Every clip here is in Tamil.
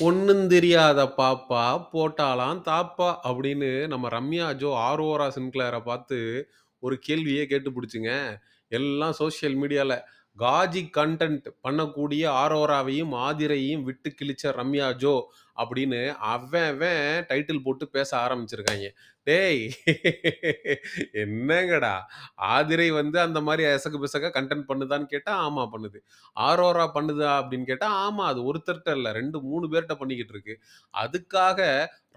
ஒன்றும் தெரியாத பாப்பா போட்டாலாம் தாப்பா" அப்படின்னு நம்ம ரம்யா ஜோ ஆரோரா சின்க்ளேர பார்த்து ஒரு கேள்வியே கேட்டு பிடிச்சிங்க எல்லாம் சோசியல் மீடியாவில் காஜி கன்டென்ட் பண்ணக்கூடிய ஆரோராவையும், ஆதிரையும் விட்டு கிழிச்ச ரம்யா ஜோ அப்படின்னு அவன் அவன் டைட்டில் போட்டு பேச ஆரம்பிச்சிருக்காங்க டேய் என்னங்கடா! ஆதிரை வந்து அந்த மாதிரி எசகு பிசக கன்டென்ட் பண்ணுதான்னு கேட்டால் ஆமாம் பண்ணுது. ஆரோரா பண்ணுதா அப்படின்னு கேட்டால் ஆமாம் அது ஒருத்தர்கிட்ட இல்லை ரெண்டு மூணு பேர்கிட்ட பண்ணிக்கிட்டு இருக்கு. அதுக்காக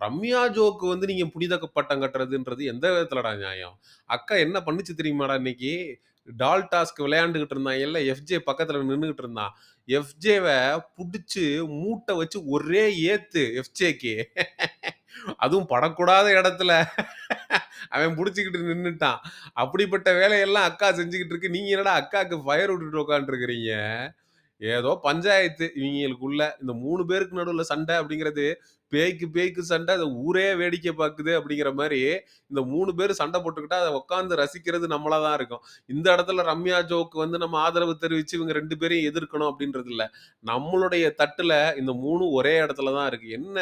ரம்யா ஜோக்கு வந்து நீங்க புனித பட்டம் கட்டுறதுன்றது எந்த விதத்துலடா நியாயம்? அக்கா என்ன பண்ணுச்சு தெரியுமாடா இன்னைக்கு? டால் டாஸ்க் விளையாண்டுகிட்டு இருந்தாய்ங்கல்ல, எஃப்ஜே பக்கத்துல நின்றுகிட்டு இருந்தான். எஃப்ஜேவை பிடிச்சி மூட்டை வச்சு ஒரே ஏத்து எஃப்ஜேக்கு. அதுவும் படக்கூடாத இடத்துல அவன் பிடிச்சிக்கிட்டு நின்றுட்டான் அப்படிப்பட்ட வேலையெல்லாம் அக்கா செஞ்சுக்கிட்டு இருக்கு. நீங்க என்னடா அக்காவுக்கு ஃபயர் விட்டுட்டு உட்காந்துருக்கிறீங்க ஏதோ பஞ்சாயத்து இவங்களுக்குள்ள இந்த மூணு பேருக்கு நடுவில் சண்டை அப்படிங்கிறது, பேய்க்கு பேய்க்கு சண்டை, அதை ஊரே வேடிக்கை பார்க்குது அப்படிங்கிற மாதிரி இந்த மூணு பேர் சண்டை போட்டுக்கிட்டா, அதை உட்காந்து ரசிக்கிறது நம்மளா தான் இருக்கும். இந்த இடத்துல ரம்யா ஜோக்கு வந்து நம்ம ஆதரவு தெரிவிச்சு இவங்க ரெண்டு பேரையும் எதிர்க்கணும் அப்படின்றது இல்லை நம்மளுடைய தட்டுல இந்த மூணு ஒரே இடத்துல தான் இருக்கு. என்ன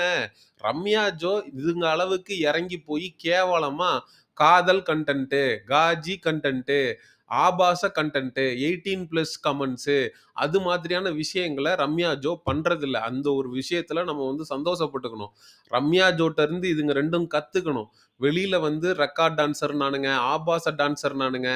ரம்யா ஜோ இதுங்க அளவுக்கு இறங்கி போய் கேவலமா காதல் கண்டென்ட்டு காஜி கண்டென்ட்டு ஆபாச கன்டென்ட்டு எயிட்டீன் ப்ளஸ் கமெண்ட்ஸு அது மாதிரியான விஷயங்களை ரம்யா ஜோ பண்ணுறதில்ல அந்த ஒரு விஷயத்துல நம்ம வந்து சந்தோஷப்பட்டுக்கணும். ரம்யா ஜோட்டருந்து இதுங்க ரெண்டும் கற்றுக்கணும் வெளியில வந்து ரெக்கார்ட் டான்ஸர்னானுங்க, ஆபாச டான்சர் நானுங்க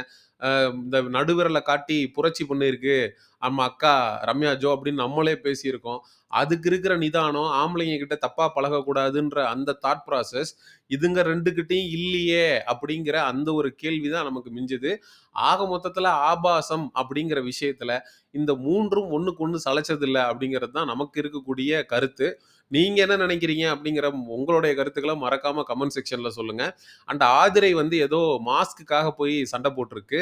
இந்த நடுவிரலை காட்டி புரட்சி பண்ணியிருக்கு. நம்ம அக்கா ரம்யா ஜோ அப்படின்னு நம்மளே பேசியிருக்கோம். அதுக்கு இருக்கிற நிதானம், ஆம்பளைங்க கிட்ட தப்பா பழகக்கூடாதுன்ற அந்த தாட் ப்ராசஸ் இதுங்க 2 இல்லையே அப்படிங்கிற அந்த ஒரு கேள்வி தான் நமக்கு மிஞ்சுது. ஆக மொத்தத்தில் ஆபாசம் அப்படிங்கிற விஷயத்துல இந்த 3ம் ஒண்ணுக்கு ஒண்ணு சளைச்சதில்ல அப்படிங்கிறது தான் நமக்கு இருக்கக்கூடிய கருத்து. நீங்கள் என்ன நினைக்கிறீங்க அப்படிங்கிற உங்களுடைய கருத்துக்களை மறக்காமல் கமெண்ட் செக்ஷனில் சொல்லுங்கள் அண்ட் ஆதிரை வந்து ஏதோ மாஸ்க்குக்காக போய் சண்டை போட்டிருக்கு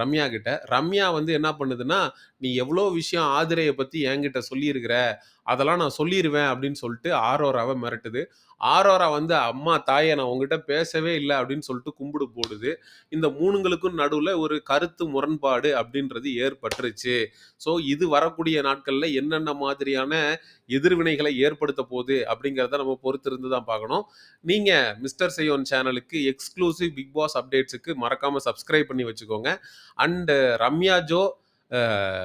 ரம்யா கிட்ட. ரம்யா வந்து என்ன பண்ணுதுன்னா, "நீ எவ்வளோ விஷயம் ஆதிரையை பற்றி என்கிட்ட சொல்லியிருக்கிற. அதெல்லாம் நான் சொல்லிடுவேன் அப்படின்னு சொல்லிட்டு ஆரோராவை மிரட்டுது. ஆரோரா வந்து, "அம்மா தாயை நான் உங்ககிட்ட பேசவே இல்லை அப்படின்னு சொல்லிட்டு கும்பிடு போடுது. இந்த மூணுங்களுக்கும் நடுவில் ஒரு கருத்து முரண்பாடு அப்படின்றது ஏற்பட்டுருச்சு. ஸோ இது வரக்கூடிய நாட்களில் என்னென்ன மாதிரியான எதிர்வினைகளை ஏற்படுத்த போகுது அப்படிங்கிறத நம்ம பொறுத்திருந்து தான் பார்க்கணும். நீங்கள் மிஸ்டர் செய்யோன் சேனலுக்கு எக்ஸ்க்ளூசிவ் பிக் பாஸ் அப்டேட்ஸுக்கு மறக்காமல் சப்ஸ்கிரைப் பண்ணி வச்சுக்கோங்க. அண்டு ரம்யா ஜோ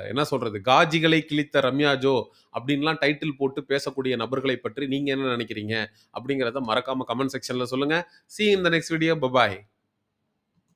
என்ன சொல்றது? காஜிகளை கிழித்த ரம்யா ஜோ அப்படின்லாம் டைட்டில் போட்டு பேசக்கூடிய நபர்களை பற்றி நீங்க என்ன நினைக்கிறீங்க? அப்படிங்கிறத மறக்காம கமெண்ட் செக்ஷன்ல சொல்லுங்க. சி இந்த in the next video. Bye bye.